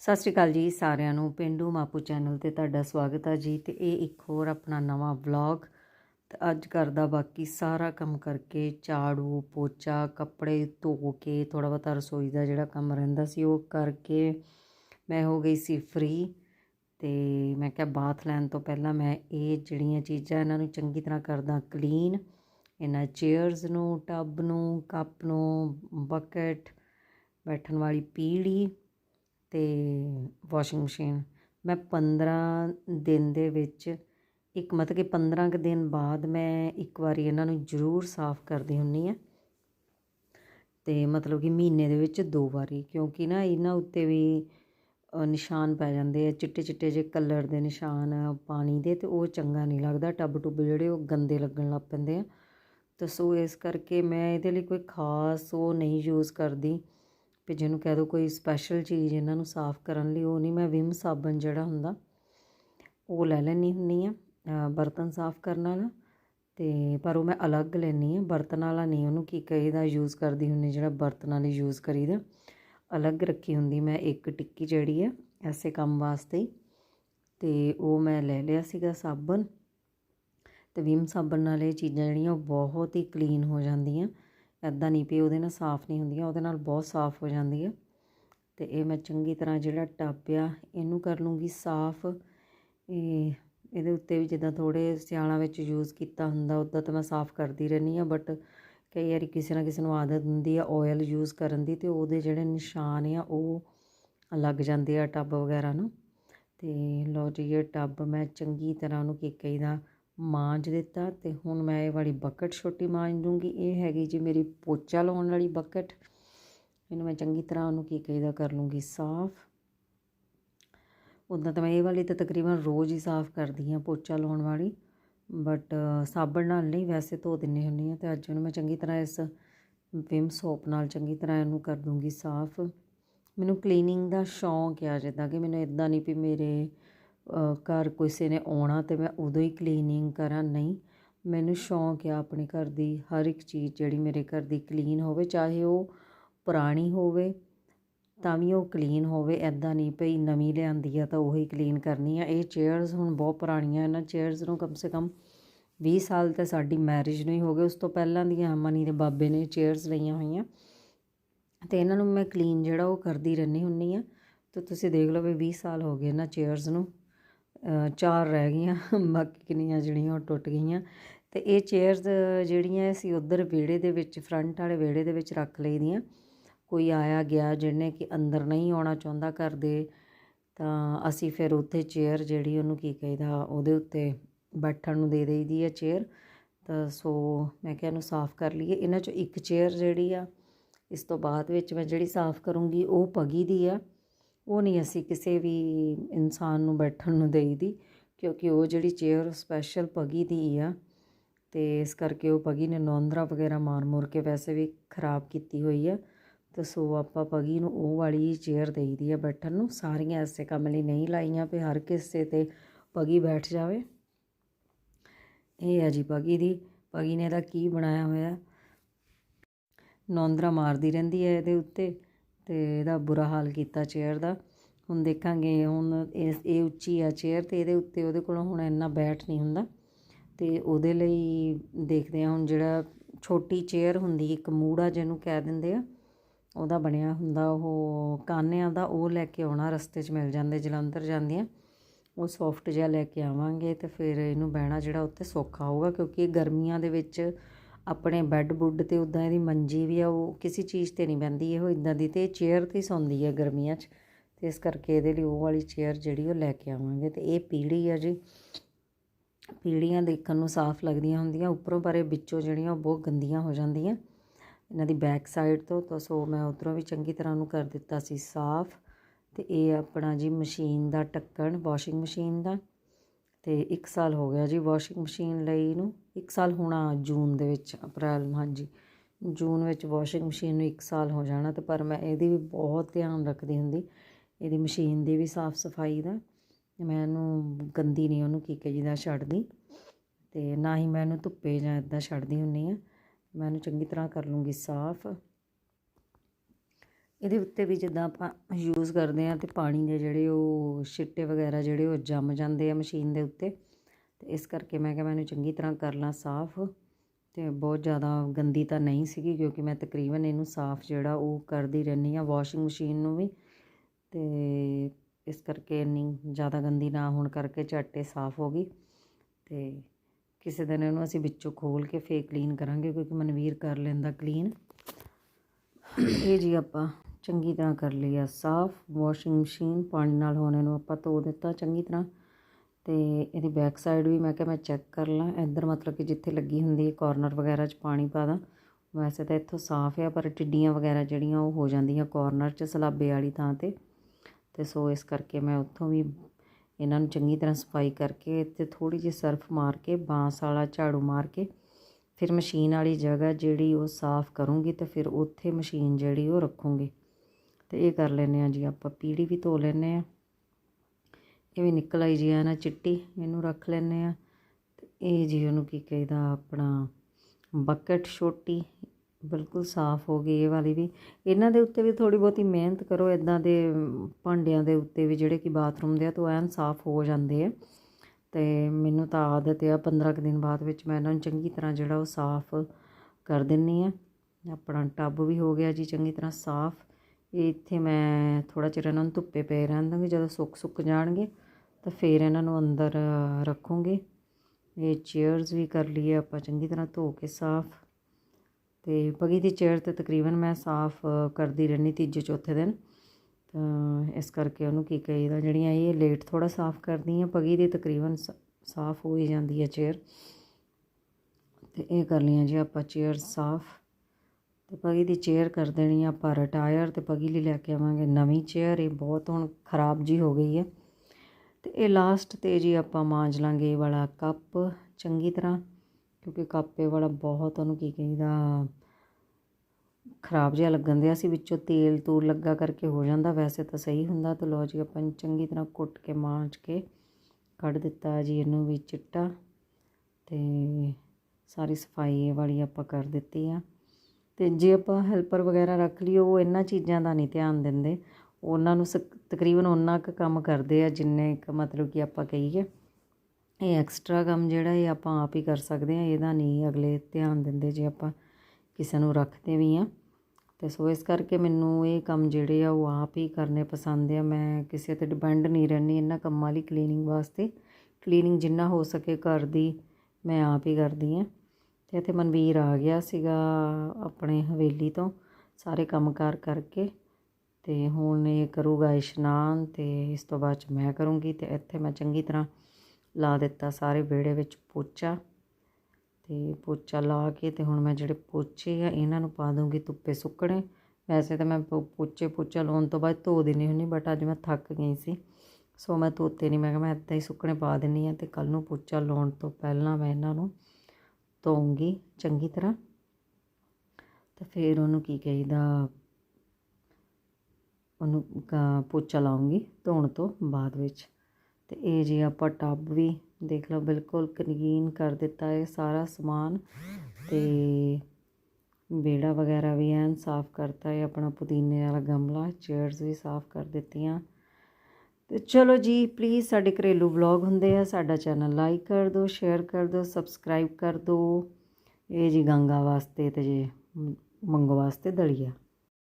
ਸਤਿ ਸ਼੍ਰੀ ਅਕਾਲ ਜੀ ਸਾਰਿਆਂ ਨੂੰ, ਪਿੰਡੂ ਮਾਪੂ ਚੈਨਲ ਤੇ ਤੁਹਾਡਾ ਸਵਾਗਤ ਹੈ ਜੀ ਤੇ ਇਹ ਇੱਕ ਹੋਰ ਆਪਣਾ ਨਵਾਂ ਵਲੌਗ। ਤੇ ਅੱਜ ਘਰ ਦਾ ਬਾਕੀ ਸਾਰਾ ਕੰਮ ਕਰਕੇ ਝਾੜੂ, ਪੋਚਾ, ਕੱਪੜੇ ਧੋ ਕੇ ਥੋੜਾ ਬਹੁਤਾ ਰਸੋਈ ਦਾ ਜਿਹੜਾ ਕੰਮ ਰਹਿੰਦਾ ਸੀ ਉਹ ਕਰਕੇ ਮੈਂ ਹੋ ਗਈ ਸੀ ਫ੍ਰੀ ਤੇ ਮੈਂ ਕਿਹਾ ਬਾਥ ਲੈਣ ਤੋਂ ਪਹਿਲਾਂ ਮੈਂ ਇਹ ਜਿਹੜੀਆਂ ਚੀਜ਼ਾਂ ਇਹਨਾਂ ਨੂੰ ਚੰਗੀ ਤਰ੍ਹਾਂ ਕਰਦਾ ਕਲੀਨ ਇਹਨਾਂ ਚੇਅਰਸ ਨੂੰ, ਟੱਬ ਨੂੰ ਕੱਪ ਨੂੰ ਬਕਟ ਬੈਠਣ ਵਾਲੀ ਪੀੜੀ ਅਤੇ ਵਾਸ਼ਿੰਗ ਮਸ਼ੀਨ ਮੈਂ 15 ਦਿਨ ਦੇ ਵਿੱਚ ਇੱਕ ਮਤਲਬ ਕਿ 15 ਕੁ ਦਿਨ ਬਾਅਦ ਮੈਂ ਇੱਕ ਵਾਰੀ ਇਹਨਾਂ ਨੂੰ ਜ਼ਰੂਰ ਸਾਫ਼ ਕਰਦੀ ਹੁੰਦੀ ਹਾਂ। ਅਤੇ ਮਤਲਬ ਕਿ ਮਹੀਨੇ ਦੇ ਵਿੱਚ ਦੋ ਵਾਰੀ, ਕਿਉਂਕਿ ਨਾ ਇਹਨਾਂ ਉੱਤੇ ਵੀ ਨਿਸ਼ਾਨ ਪੈ ਜਾਂਦੇ ਆ, ਚਿੱਟੇ ਚਿੱਟੇ ਜਿਹੇ ਕਲਰ ਦੇ ਨਿਸ਼ਾਨ ਪਾਣੀ ਦੇ ਤੇ ਉਹ ਚੰਗਾ ਨਹੀਂ ਲੱਗਦਾ, ਟੱਬ ਟੁੱਬ ਜਿਹੜੇ ਉਹ ਗੰਦੇ ਲੱਗਣ ਲੱਗ ਪੈਂਦੇ ਆ। ਤਾਂ ਸੋ ਇਸ ਕਰਕੇ ਮੈਂ ਇਹਦੇ ਲਈ ਕੋਈ ਖਾਸ ਉਹ ਨਹੀਂ ਯੂਜ਼ ਕਰਦੀ। ਵੀ ਜਿਹਨੂੰ ਕਹਿ ਦੋ ਕੋਈ ਸਪੈਸ਼ਲ ਚੀਜ਼ ਇਹਨਾਂ ਨੂੰ ਸਾਫ਼ ਕਰਨ ਲਈ, ਉਹ ਨਹੀਂ, ਮੈਂ ਵਿਮ ਸਾਬਣ ਜਿਹੜਾ ਹੁੰਦਾ, ਉਹ ਲੈ ਲੈਣੀ ਹੁੰਦੀ ਆ ਬਰਤਨ ਸਾਫ਼ ਕਰਨ ਵਾਲਾ, ਤੇ ਪਰ ਉਹ ਮੈਂ ਅਲੱਗ ਲੈਣੀ ਆ ਬਰਤਨ ਵਾਲਾ ਨਹੀਂ, ਉਹਨੂੰ ਕੀ ਕਹੀਦਾ ਯੂਜ਼ ਕਰਦੀ ਹੁੰਦੀ ਜਿਹੜਾ ਬਰਤਨ ਵਾਲੀ ਯੂਜ਼ ਕਰੀਦਾ, ਅਲੱਗ ਰੱਖੀ ਹੁੰਦੀ ਮੈਂ ਇੱਕ ਟਿੱਕੀ ਜਿਹੜੀ ਆ, ਐਸੇ ਕੰਮ ਵਾਸਤੇ ਹੀ, ਤੇ ਉਹ ਮੈਂ ਲੈ ਲਿਆ ਸੀਗਾ ਸਾਬਣ, ਤੇ ਵਿਮ ਸਾਬਣ ਨਾਲ ਇਹ ਚੀਜ਼ਾਂ ਜਿਹੜੀਆਂ ਉਹ ਬਹੁਤ ਹੀ ਕਲੀਨ ਹੋ ਜਾਂਦੀਆਂ ਐਦਾਂ ਨਹੀਂ ਪਈ ਉਹਦੇ ਨਾਲ ਸਾਫ਼ ਨਹੀਂ ਹੁੰਦੀਆਂ, ਉਹਦੇ ਨਾਲ ਬਹੁਤ ਸਾਫ਼ ਹੋ ਜਾਂਦੀ ਹੈ ਤੇ ਇਹ ਮੈਂ ਚੰਗੀ ਤਰ੍ਹਾਂ ਜਿਹੜਾ ਟੱਬ ਆ ਇਹਨੂੰ ਕਰ ਲੂੰਗੀ ਸਾਫ਼। ਇਹ, ਇਹਦੇ ਉੱਤੇ ਵੀ ਜਿੱਦਾਂ ਥੋੜੇ ਸਿਆਲਾਂ ਵਿੱਚ ਯੂਜ਼ ਕੀਤਾ ਹੁੰਦਾ, ਉੱਦਾਂ ਤਾਂ ਮੈਂ ਸਾਫ਼ ਕਰਦੀ ਰਹਿੰਦੀ ਆ ਬਟ ਕਈ ਵਾਰੀ ਕਿਸੇ ਨਾ ਕਿਸੇ ਨੂੰ ਆਦਤ ਹੁੰਦੀ ਆ ਆਇਲ ਯੂਜ਼ ਕਰਨ ਦੀ ਤੇ ਉਹਦੇ ਜਿਹੜੇ ਨਿਸ਼ਾਨ ਆ, ਉਹ ਲੱਗ ਜਾਂਦੇ ਆ ਟੱਬ ਵਗੈਰਾ ਨੂੰ। ਤੇ ਲੋ ਜੀ, ਇਹ ਟੱਬ ਮੈਂ ਚੰਗੀ ਤਰ੍ਹਾਂ ਉਹਨੂੰ ਕੀ ਦਾ ਮਾਂਜ ਦਿੱਤਾ ਤੇ ਹੁਣ ਮੈਂ ਇਹ ਵਾਲੀ ਬਕਟ ਛੋਟੀ ਮਾਂਜ ਦੂੰਗੀ। ਇਹ ਹੈਗੀ ਜੀ ਮੇਰੀ ਪੋਚਾ ਲਾਉਣ ਵਾਲੀ ਬਕਟ ਇਹਨੂੰ ਮੈਂ ਚੰਗੀ ਤਰ੍ਹਾਂ ਉਹਨੂੰ ਕੀ ਕਹੀਦਾ ਕਰ ਲੂੰਗੀ ਸਾਫ਼। ਉਦਾਂ ਤਾਂ ਮੈਂ ਇਹ ਵਾਲੀ ਤਾਂ ਤਕਰੀਬਨ ਰੋਜ਼ ਹੀ ਸਾਫ਼ ਕਰਦੀ ਹਾਂ ਪੋਚਾ ਲਾਉਣ ਵਾਲੀ। ਬਟ ਸਾਬਣ ਨਾਲ ਨਹੀਂ, ਵੈਸੇ ਧੋ ਦਿੰਨੀ ਹੁੰਦੀ ਹਾਂ ਤੇ ਅੱਜ ਉਹਨੂੰ ਮੈਂ ਚੰਗੀ ਤਰ੍ਹਾਂ ਇਸ ਵਿਮ ਸੋਪ ਨਾਲ ਚੰਗੀ ਤਰ੍ਹਾਂ ਇਹਨੂੰ ਕਰ ਦੂੰਗੀ ਸਾਫ਼। ਮੈਨੂੰ ਕਲੀਨਿੰਗ ਦਾ ਸ਼ੌਂਕ ਆ ਜਿੱਦਾਂ ਕਿ ਮੈਨੂੰ ਇਦਾਂ ਨਹੀਂ ਵੀ ਮੇਰੇ ਘਰ ਕਿਸੇ ਨੇ ਆਉਣਾ ਤੇ ਮੈਂ ਉਦੋਂ ਹੀ ਕਲੀਨਿੰਗ ਕਰਾਂ। ਨਹੀਂ, ਮੈਨੂੰ ਸ਼ੌਂਕ ਆ ਆਪਣੇ ਘਰ ਦੀ ਹਰ ਇੱਕ ਚੀਜ਼ ਜਿਹੜੀ ਮੇਰੇ ਘਰ ਦੀ ਕਲੀਨ ਹੋਵੇ, ਚਾਹੇ ਉਹ ਪੁਰਾਣੀ ਹੋਵੇ, ਤਾਂ ਵੀ ਉਹ ਕਲੀਨ ਹੋਵੇ। ਐਦਾਂ ਨਹੀਂ ਭਈ ਨਵੀਂ ਲਿਆਂਦੀ ਆ ਤਾਂ ਉਹੀ ਕਲੀਨ ਕਰਨੀ ਆ। ਇਹ ਚੇਅਰਸ ਹੁਣ ਬਹੁਤ ਪੁਰਾਣੀਆਂ, ਇਹਨਾਂ ਚੇਅਰਸ ਨੂੰ ਕਮ ਸੇ ਕਮ 20 ਸਾਲ ਤੇ ਸਾਡੀ ਮੈਰਿਜ ਨੂੰ ਹੀ ਹੋ ਗਏ। ਉਸ ਤੋਂ ਪਹਿਲਾਂ ਦੀਆਂ ਮਨੀ ਦੇ ਬਾਬੇ ਨੇ ਚੇਅਰਸ ਲਈਆਂ ਹੋਈਆਂ। ਤੇ ਇਹਨਾਂ ਨੂੰ ਮੈਂ ਕਲੀਨ ਜਿਹੜਾ ਉਹ ਕਰਦੀ ਰਹਿੰਦੀ ਹੁੰਨੀ ਆ। ਤੇ ਤੁਸੀਂ ਦੇਖ ਲਓ ਵੀ 20 ਸਾਲ ਹੋ ਗਏ ਇਹਨਾਂ ਚੇਅਰਸ ਨੂੰ। ਚਾਰ ਰਹਿ ਗਈਆਂ, ਬਾਕੀ ਕਿੰਨੀਆਂ ਜਿਹੜੀਆਂ ਉਹ ਟੁੱਟ ਗਈਆਂ। ਤੇ ਇਹ ਚੇਅਰਸ ਜਿਹੜੀਆਂ ਅਸੀਂ ਉਧਰ ਵਿਹੜੇ ਦੇ ਵਿੱਚ ਫਰੰਟ ਵਾਲੇ ਵਿਹੜੇ ਦੇ ਵਿੱਚ ਰੱਖ ਲਈ ਦੀਆਂ। ਕੋਈ ਆਇਆ ਗਿਆ ਜਿਹਨੇ ਕਿ ਅੰਦਰ ਨਹੀਂ ਆਉਣਾ ਚਾਹੁੰਦਾ ਘਰ ਦੇ, ਤਾਂ ਅਸੀਂ ਫਿਰ ਉੱਥੇ ਚੇਅਰ ਜਿਹੜੀ ਉਹਨੂੰ ਕੀ ਕਹੀਦਾ, ਉਹਦੇ ਉੱਤੇ ਬੈਠਣ ਨੂੰ ਦੇ ਦੇਈਦੀ ਹੈ ਚੇਅਰ ਤਾਂ ਸੋ ਮੈਂ ਕਿਹਾ ਇਹਨੂੰ ਸਾਫ਼ ਕਰ ਲਈਏ। ਇਹਨਾਂ ਚੋਂ ਇੱਕ ਚੇਅਰ ਜਿਹੜੀ ਆ, ਇਸ ਤੋਂ ਬਾਅਦ ਵਿੱਚ ਮੈਂ ਜਿਹੜੀ ਸਾਫ਼ ਕਰੂੰਗੀ ਉਹ ਪਗੀ ਦੀ ਆ। ਉਹ ਨਹੀਂ ਅਸੀਂ ਕਿਸੇ ਵੀ ਇਨਸਾਨ ਨੂੰ ਬੈਠਣ ਨੂੰ ਦੇਈਦੀ, ਕਿਉਂਕਿ ਉਹ ਜਿਹੜੀ ਚੇਅਰ ਸਪੈਸ਼ਲ ਪਗੀ ਦੀ ਆ, ਤੇ ਇਸ ਕਰਕੇ ਉਹ ਪਗੀ ਨੇ ਨੌਂਦਰਾ ਵਗੈਰਾ ਮਾਰ ਮੁਰ ਕੇ ਵੈਸੇ ਵੀ ਖਰਾਬ ਕੀਤੀ ਹੋਈ ਆ। ਤੇ ਸੋ ਆਪਾਂ ਪਗੀ ਨੂੰ ਉਹ ਵਾਲੀ ਚੇਅਰ ਦੇਈਦੀ ਆ ਬੈਠਣ ਨੂੰ। ਸਾਰੀਆਂ ਐਸੇ ਕੰਮ ਲਈ ਨਹੀਂ ਲਾਈਆਂ ਵੀ ਹਰ ਕਿਸੇ ਤੇ ਪਗੀ ਬੈਠ ਜਾਵੇ। ਇਹ ਹੈ ਜੀ ਪਗੀ ਦੀ। ਪਗੀ ਨੇ ਇਹਦਾ ਕੀ ਬਣਾਇਆ ਹੋਇਆ? ਨੌਂਦਰਾ ਮਾਰਦੀ ਰਹਿੰਦੀ ਹੈ ਇਹਦੇ ਉੱਤੇ। ਤੇ ਇਹਦਾ ਬੁਰਾ ਹਾਲ ਕੀਤਾ ਚੇਅਰ ਦਾ। ਹੁਣ ਦੇਖਾਂਗੇ, ਹੁਣ ਇਹ ਇਹ ਉੱਚੀ ਆ ਚੇਅਰ ਤੇ ਇਹਦੇ ਉੱਤੇ ਉਹਦੇ ਕੋਲੋਂ ਹੁਣ ਇੰਨਾ ਬੈਠ ਨਹੀਂ ਹੁੰਦਾ। ਤੇ ਉਹਦੇ ਲਈ ਦੇਖਦੇ ਹਾਂ, ਹੁਣ ਜਿਹੜਾ ਛੋਟੀ ਚੇਅਰ ਹੁੰਦੀ, ਇੱਕ ਮੂੜਾ ਜਿਹਨੂੰ ਕਹਿ ਦਿੰਦੇ ਆ, ਉਹਦਾ ਬਣਿਆ ਹੁੰਦਾ। ਉਹ ਕਾਨਿਆਂ ਦਾ ਉਹ ਲੈ ਕੇ ਆਉਣਾ, ਰਸਤੇ 'ਚ ਮਿਲ ਜਾਂਦੇ, ਜਲੰਧਰ ਜਾਂਦੀਆਂ। ਉਹ ਸੌਫਟ ਜਿਹਾ ਲੈ ਕੇ ਆਵਾਂਗੇ ਤੇ ਫਿਰ ਇਹਨੂੰ ਬਹਿਣਾ ਜਿਹੜਾ ਉੱਤੇ ਸੌਖਾ ਹੋਊਗਾ, ਕਿਉਂਕਿ ਇਹ ਗਰਮੀਆਂ ਦੇ ਵਿੱਚ ਆਪਣੇ ਬੈੱਡ ਬੁੱਡ ਤੇ ਉਦਾਂ ਇਹਦੀ ਮੰਜੀ ਵੀ ਆ, ਉਹ ਕਿਸੇ ਚੀਜ਼ ਤੇ ਨਹੀਂ ਬਹਿੰਦੀ, ਇਹੋ ਇਦਾਂ ਦੀ ਤੇ ਚੇਅਰ ਤੇ ਸੌਂਦੀ ਆ ਗਰਮੀਆਂ 'ਚ। ਤੇ ਇਸ ਕਰਕੇ ਇਹਦੇ ਲਈ ਉਹ ਵਾਲੀ ਚੇਅਰ ਜਿਹੜੀ ਉਹ ਲੈ ਕੇ ਆਵਾਂਗੇ ਤੇ ਇਹ ਪੀੜੀ ਆ ਜੀ। ਪੀੜੀਆਂ ਦੇਖਣ ਨੂੰ ਸਾਫ਼ ਲੱਗਦੀਆਂ ਹੁੰਦੀਆਂ, ਉੱਪਰੋਂ ਪਰ ਇਹ ਵਿੱਚੋਂ ਜਿਹੜੀਆਂ ਉਹ ਬਹੁਤ ਗੰਦੀਆਂ ਹੋ ਜਾਂਦੀਆਂ। ਇਹਨਾਂ ਦੀ ਬੈਕ ਸਾਈਡ ਤੋਂ, ਤਾਂ ਸੋ ਮੈਂ ਉਧਰੋਂ ਵੀ ਚੰਗੀ ਤਰ੍ਹਾਂ ਨੂੰ ਕਰ ਦਿੱਤਾ ਸੀ ਸਾਫ਼। ਤੇ ਇਹ ਆਪਣਾ ਜੀ ਮਸ਼ੀਨ ਦਾ ਢੱਕਣ ਵਾਸ਼ਿੰਗ ਮਸ਼ੀਨ ਦਾ। ਤੇ 1 ਸਾਲ ਹੋ ਗਿਆ ਜੀ ਵਾਸ਼ਿੰਗ ਮਸ਼ੀਨ ਲਈ ਨੂੰ ਇੱਕ ਸਾਲ ਹੋਣਾ ਜੂਨ ਦੇ ਵਿੱਚ, ਅਪ੍ਰੈਲ, ਹਾਂਜੀ। ਜੂਨ ਵਿੱਚ ਵਾਸ਼ਿੰਗ ਮਸ਼ੀਨ ਨੂੰ 1 ਸਾਲ ਹੋ ਜਾਣਾ ਤੇ ਪਰ ਮੈਂ ਇਹਦੀ ਵੀ ਬਹੁਤ ਧਿਆਨ ਰੱਖਦੀ ਹੁੰਦੀ। ਇਹਦੀ ਮਸ਼ੀਨ ਦੀ ਵੀ ਸਾਫ਼ ਸਫ਼ਾਈ ਦਾ। ਮੈਂ ਇਹਨੂੰ ਗੰਦੀ ਨਹੀਂ ਉਹਨੂੰ ਕੀ ਕਹੀਦਾ ਛੱਡਦੀ। ਤੇ ਨਾ ਹੀ ਮੈਂ ਇਹਨੂੰ ਧੁੱਪੇ ਜਾਂ ਇਦਾਂ ਛੱਡਦੀ ਹੁੰਨੀ ਆ ਮੈਂ ਇਹਨੂੰ ਚੰਗੀ ਤਰ੍ਹਾਂ ਕਰ ਲੂੰਗੀ ਸਾਫ਼। ਇਹਦੇ ਉੱਤੇ ਵੀ ਜਿੱਦਾਂ ਆਪਾਂ ਯੂਜ਼ ਕਰਦੇ ਆ ਤੇ ਪਾਣੀ ਦੇ ਜਿਹੜੇ ਉਹ ਛਿੱਟੇ ਵਗੈਰਾ ਜਿਹੜੇ ਉਹ ਜੰਮ ਜਾਂਦੇ ਆ ਮਸ਼ੀਨ ਦੇ ਉੱਤੇ ਤੇ ਇਸ ਕਰਕੇ ਮੈਂ ਕਿਹਾ ਮੈਨੂੰ ਚੰਗੀ ਤਰ੍ਹਾਂ ਕਰ ਲਾਂ ਸਾਫ਼ ਤੇ ਬਹੁਤ ਜ਼ਿਆਦਾ ਗੰਦੀ ਤਾਂ ਨਹੀਂ ਸੀਗੀ ਕਿਉਂਕਿ ਮੈਂ ਤਕਰੀਬਨ ਇਹਨੂੰ ਸਾਫ਼ ਜਿਹੜਾ ਉਹ ਕਰਦੀ ਰਹਿੰਦੀ ਆ ਵਾਸ਼ਿੰਗ ਮਸ਼ੀਨ ਨੂੰ ਵੀ ਤੇ ਇਸ ਕਰਕੇ ਇੰਨੀ ਜ਼ਿਆਦਾ ਗੰਦੀ ਨਾ ਹੋਣ ਕਰਕੇ ਝੱਟੇ ਸਾਫ਼ ਹੋ ਗਈ ਤੇ ਕਿਸੇ ਦਿਨ ਇਹਨੂੰ ਅਸੀਂ ਵਿੱਚੋਂ ਖੋਲ ਕੇ ਫੇਰ ਕਲੀਨ ਕਰਾਂਗੇ ਕਿਉਂਕਿ ਮਨਵੀਰ ਕਰ ਲੈਂਦਾ ਕਲੀਨ ਇਹ ਜੀ ਆਪਾਂ ਚੰਗੀ ਤਰ੍ਹਾਂ ਕਰ ਲਿਆ ਸਾਫ਼ ਵਾਸ਼ਿੰਗ ਮਸ਼ੀਨ, ਪਾਣੀ ਨਾਲ ਹੁਣ ਇਹਨੂੰ ਆਪਾਂ ਧੋ ਦਿੱਤਾ, ਚੰਗੀ ਤਰ੍ਹਾਂ ਤੇ ਇਹਦੀ ਬੈਕ ਸਾਈਡ ਵੀ ਮੈਂ ਕਿਹਾ ਮੈਂ ਚੈੱਕ ਕਰ ਲਾਂ। ਇੱਧਰ ਮਤਲਬ ਕਿ ਜਿੱਥੇ ਲੱਗੀ ਹੁੰਦੀ ਹੈ ਕਾਰਨਰ ਵਗੈਰਾ 'ਚ ਪਾਣੀ ਪਾ ਦਾਂ। ਵੈਸੇ ਤਾਂ ਇੱਥੋਂ ਸਾਫ਼ ਆ, ਪਰ ਟਿੱਡੀਆਂ ਵਗੈਰਾ ਜਿਹੜੀਆਂ ਉਹ ਹੋ ਜਾਂਦੀਆਂ ਕਾਰਨਰ 'ਚ ਸਲਾਬੇ ਵਾਲੀ ਥਾਂ ਤੇ। ਤੇ ਸੋ ਇਸ ਕਰਕੇ ਮੈਂ ਉੱਥੋਂ ਵੀ ਇਹਨਾਂ ਨੂੰ ਚੰਗੀ ਤਰ੍ਹਾਂ ਸਫ਼ਾਈ ਕਰਕੇ ਤੇ ਥੋੜੀ ਜਿਹੀ ਸਰਫ ਮਾਰ ਕੇ, ਬਾਂਸ ਵਾਲਾ ਝਾੜੂ ਮਾਰ ਕੇ, ਫਿਰ ਮਸ਼ੀਨ ਵਾਲੀ ਜਗ੍ਹਾ ਜਿਹੜੀ ਉਹ ਸਾਫ਼ ਕਰੂੰਗੀ ਤੇ ਫਿਰ ਉੱਥੇ ਮਸ਼ੀਨ ਜਿਹੜੀ ਉਹ ਰੱਖੂੰਗੀ। ਤੇ ਇਹ ਕਰ ਲੈਨੇ ਆ ਜੀ ਆਪਾਂ ਪੀੜੀ ਵੀ ਧੋ ਲੈਨੇ ਆ ਇਹ ਵੀ ਨਿਕਲ ਆਈ ਜੀ ਆ ਨਾ ਚਿੱਟੀ, ਇਹਨੂੰ ਰੱਖ ਲੈਨੇ ਆ ਤੇ ਇਹ ਜੀ ਉਹਨੂੰ ਕੀ ਕਹਿੰਦਾ, ਆਪਣਾ ਬਕਟ ਛੋਟੀ, ਬਿਲਕੁਲ ਸਾਫ਼ ਹੋ ਗਈ ਇਹ ਵਾਲੀ ਵੀ। ਇਹਨਾਂ ਦੇ ਉੱਤੇ ਵੀ ਥੋੜੀ ਬਹੁਤੀ ਮਿਹਨਤ ਕਰੋ ਇਦਾਂ ਦੇ ਭਾਂਡਿਆਂ ਦੇ ਉੱਤੇ ਵੀ ਜਿਹੜੇ ਕਿ ਬਾਥਰੂਮ ਦੇ ਆ, ਤਾਂ ਐਨ ਸਾਫ਼ ਹੋ ਜਾਂਦੇ ਆ। ਤੇ ਮੈਨੂੰ ਤਾਂ ਆਦਤ ਆ 15 ਕੁ ਦਿਨ ਬਾਅਦ ਵਿੱਚ ਮੈਂ ਇਹਨਾਂ ਨੂੰ ਚੰਗੀ ਤਰ੍ਹਾਂ ਜਿਹੜਾ ਉਹ ਸਾਫ਼ ਕਰ ਦਿੰਨੀ ਆ। ਆਪਣਾ ਟੱਬ ਵੀ ਹੋ ਗਿਆ ਜੀ, ਚੰਗੀ ਤਰ੍ਹਾਂ ਸਾਫ਼। ਇੱਥੇ ਮੈਂ ਥੋੜਾ ਚਿਰ ਇਹਨਾਂ ਨੂੰ ਧੁੱਪੇ ਪਏ ਰਹਿਣ ਦਾਂਗੀ ਜਦੋਂ ਸੁੱਕ ਸੁੱਕ ਜਾਣਗੇ ਤਾਂ ਫਿਰ ਇਹਨਾਂ ਨੂੰ ਅੰਦਰ ਰੱਖੂੰਗੀ। ਇਹ ਚੇਅਰਸ ਵੀ ਕਰ ਲਈਏ ਆਪਾਂ, ਚੰਗੀ ਤਰ੍ਹਾਂ ਧੋ ਕੇ ਸਾਫ਼। ਤੇ ਪਗੀ ਦੀ ਚੇਅਰ ਤੇ ਤਕਰੀਬਨ ਮੈਂ ਸਾਫ਼ ਕਰਦੀ ਰਹਿੰਦੀ ਤੀਜੇ ਚੌਥੇ ਦਿਨ। ਤਾਂ ਇਸ ਕਰਕੇ ਉਹਨੂੰ ਕੀ ਕਹੀਦਾ, ਜਿਹੜੀਆਂ ਇਹ ਲੇਟ ਥੋੜਾ ਸਾਫ਼ ਕਰਦੀ ਆ ਪਗੀ ਦੀ ਤਕਰੀਬਨ ਸਾਫ਼ ਹੋ ਹੀ ਜਾਂਦੀ ਹੈ ਚੇਅਰ ਤੇ ਇਹ ਕਰ ਲਈਆਂ ਜੀ ਆਪਾਂ ਚੇਅਰ ਸਾਫ਼। ਤੇ ਪਗੀ ਦੀ ਚੇਅਰ ਕਰ ਦੇਣੀ ਆਪਾਂ ਰਿਟਾਇਰ ਤੇ ਪਗੀ ਲਈ ਲੈ ਕੇ ਆਵਾਂਗੇ ਨਵੀਂ ਚੇਅਰ ਇਹ ਬਹੁਤ ਹੁਣ ਖਰਾਬ ਜੀ ਹੋ ਗਈ ਹੈ ਤੇ ਇਹ ਲਾਸਟ ਤੇ ਜੀ ਆਪਾਂ ਮਾਂਜ ਲਾਂਗੇ ਇਹ ਵਾਲਾ ਕੱਪ ਚੰਗੀ ਤਰ੍ਹਾਂ, ਕਿਉਂਕਿ ਕੱਪ ਇਹ ਵਾਲਾ ਬਹੁਤ ਉਹਨੂੰ ਕੀ ਕਹਿੰਦਾ, ਖਰਾਬ ਜਿਹਾ ਲੱਗਣ ਦਿਆ ਸੀ, ਵਿੱਚੋਂ ਤੇਲ ਤੂਲ ਲੱਗਾ ਕਰਕੇ ਹੋ ਜਾਂਦਾ, ਵੈਸੇ ਤਾਂ ਸਹੀ ਹੁੰਦਾ, ਤਾਂ ਲੋ ਜੀ ਆਪਾਂ ਚੰਗੀ ਤਰ੍ਹਾਂ ਕੁੱਟ ਕੇ ਮਾਂਜ ਕੇ ਕੱਢ ਦਿੱਤਾ ਜੀ ਇਹਨੂੰ ਵੀ ਚਿੱਟਾ, ਤੇ ਸਾਰੀ ਸਫ਼ਾਈ ਇਹ ਵਾਲੀ ਆਪਾਂ ਕਰ ਦਿੱਤੀ ਆ। ਅਤੇ ਜੇ ਆਪਾਂ ਹੈਲਪਰ ਵਗੈਰਾ ਰੱਖ ਲਈ ਉਹ ਇਹਨਾਂ ਚੀਜ਼ਾਂ ਦਾ ਨਹੀਂ ਧਿਆਨ ਦਿੰਦੇ। ਉਹਨਾਂ ਨੂੰ ਸ ਤਕਰੀਬਨ ਉਹਨਾਂ ਕੁ ਕੰਮ ਕਰਦੇ ਆ, ਜਿੰਨੇ ਕੁ ਮਤਲਬ ਕਿ ਆਪਾਂ ਕਹੀਏ। ਇਹ ਐਕਸਟਰਾ ਕੰਮ ਜਿਹੜਾ ਇਹ ਆਪਾਂ ਆਪ ਹੀ ਕਰ ਸਕਦੇ ਹਾਂ ਇਹਦਾ ਨਹੀਂ ਅਗਲੇ ਧਿਆਨ ਦਿੰਦੇ ਜੇ ਆਪਾਂ ਕਿਸੇ ਨੂੰ ਰੱਖਦੇ ਵੀ ਹਾਂ ਅਤੇ ਸੋ ਇਸ ਕਰਕੇ ਮੈਨੂੰ ਇਹ ਕੰਮ ਜਿਹੜੇ ਆ, ਉਹ ਆਪ ਹੀ ਕਰਨੇ ਪਸੰਦ ਆ। ਮੈਂ ਕਿਸੇ ਤੇ ਡਿਪੈਂਡ ਨਹੀਂ ਰਹਿੰਦੀ, ਇਹਨਾਂ ਕੰਮਾਂ ਲਈ ਕਲੀਨਿੰਗ ਵਾਸਤੇ। ਕਲੀਨਿੰਗ ਜਿੰਨਾ ਹੋ ਸਕੇ ਘਰ ਦੀ ਮੈਂ ਆਪ ਹੀ ਕਰਦੀ ਹਾਂ ਤੇ ਇੱਥੇ ਮਨਵੀਰ ਆ ਗਿਆ ਸੀਗਾ ਆਪਣੇ ਹਵੇਲੀ ਤੋਂ, ਸਾਰੇ ਕੰਮਕਾਰ ਕਰਕੇ ਤੇ ਹੁਣ ਇਹ ਕਰੂਗਾ ਇਸ਼ਨਾਨ ਤੇ ਇਸ ਤੋਂ ਬਾਅਦ ਮੈਂ ਕਰੂੰਗੀ ਤੇ ਇੱਥੇ ਮੈਂ ਚੰਗੀ ਤਰ੍ਹਾਂ ਲਾ ਦਿੱਤਾ ਸਾਰੇ ਵਿਹੜੇ ਵਿੱਚ ਪੋਚਾ ਤੇ ਪੋਚਾ ਲਾ ਕੇ ਤੇ ਹੁਣ ਮੈਂ ਜਿਹੜੇ ਪੋਚੇ ਆ ਇਹਨਾਂ ਨੂੰ ਪਾ ਦੂੰਗੀ ਧੁੱਪੇ ਸੁੱਕਣੇ। ਵੈਸੇ ਤਾਂ ਮੈਂ ਪੋਚੇ, ਪੋਚਾ ਲਾਉਣ ਤੋਂ ਬਾਅਦ ਧੋ ਦਿੰਦੀ ਹੁੰਦੀ ਬਟ ਅੱਜ ਮੈਂ ਥੱਕ ਗਈ ਸੀ। ਸੋ ਮੈਂ ਧੋਤੇ ਨਹੀਂ ਮੈਂ ਕਿਹਾ ਮੈਂ ਇੱਦਾਂ ਹੀ ਸੁੱਕਣੇ ਪਾ ਦਿੰਨੀ ਆ ਤੇ ਕੱਲ ਨੂੰ ਪੋਚਾ ਲਾਉਣ ਤੋਂ ਪਹਿਲਾਂ ਮੈਂ ਇਹਨਾਂ ਨੂੰ ਧੋਉਂਗੀ ਚੰਗੀ ਤਰ੍ਹਾਂ। ਤੇ ਫਿਰ ਉਹਨੂੰ ਕੀ ਕਹੀਦਾ, ਉਹਨੂੰ ਪੋਚਾ ਲਾਉਂਗੀ ਧੋਣ ਤੋਂ ਬਾਅਦ ਵਿੱਚ। ਤੇ ਇਹ ਜੀ ਆਪਾਂ ਟੱਬ ਵੀ ਦੇਖ ਲਓ, ਬਿਲਕੁਲ ਕਲੀਨ ਕਰ ਦਿੱਤਾ ਹੈ ਸਾਰਾ ਸਮਾਨ। ਤੇ ਬੇੜਾ ਵਗੈਰਾ ਵੀ ਐਨ ਸਾਫ਼ ਕਰਤਾ ਹੈ ਆਪਣਾ ਪੁਦੀਨੇ ਵਾਲਾ ਗਮਲਾ, ਚੇਅਰਸ ਵੀ ਸਾਫ਼ ਕਰ ਦਿੱਤੀਆਂ। ਤੇ ਚਲੋ ਜੀ ਪਲੀਜ਼ ਸਾਡੇ ਘਰੇਲੂ ਵਲੌਗ ਹੁੰਦੇ ਆ, ਸਾਡਾ ਚੈਨਲ ਲਾਈਕ ਕਰ ਦਿਓ ਸ਼ੇਅਰ ਕਰ ਦਿਓ ਸਬਸਕ੍ਰਾਈਬ ਕਰ ਦਿਓ। ਇਹ ਜੀ ਗੰਗਾ ਵਾਸਤੇ ਤੇ ਜੀ ਮੰਗੋ ਵਾਸਤੇ ਦਲੀਆ।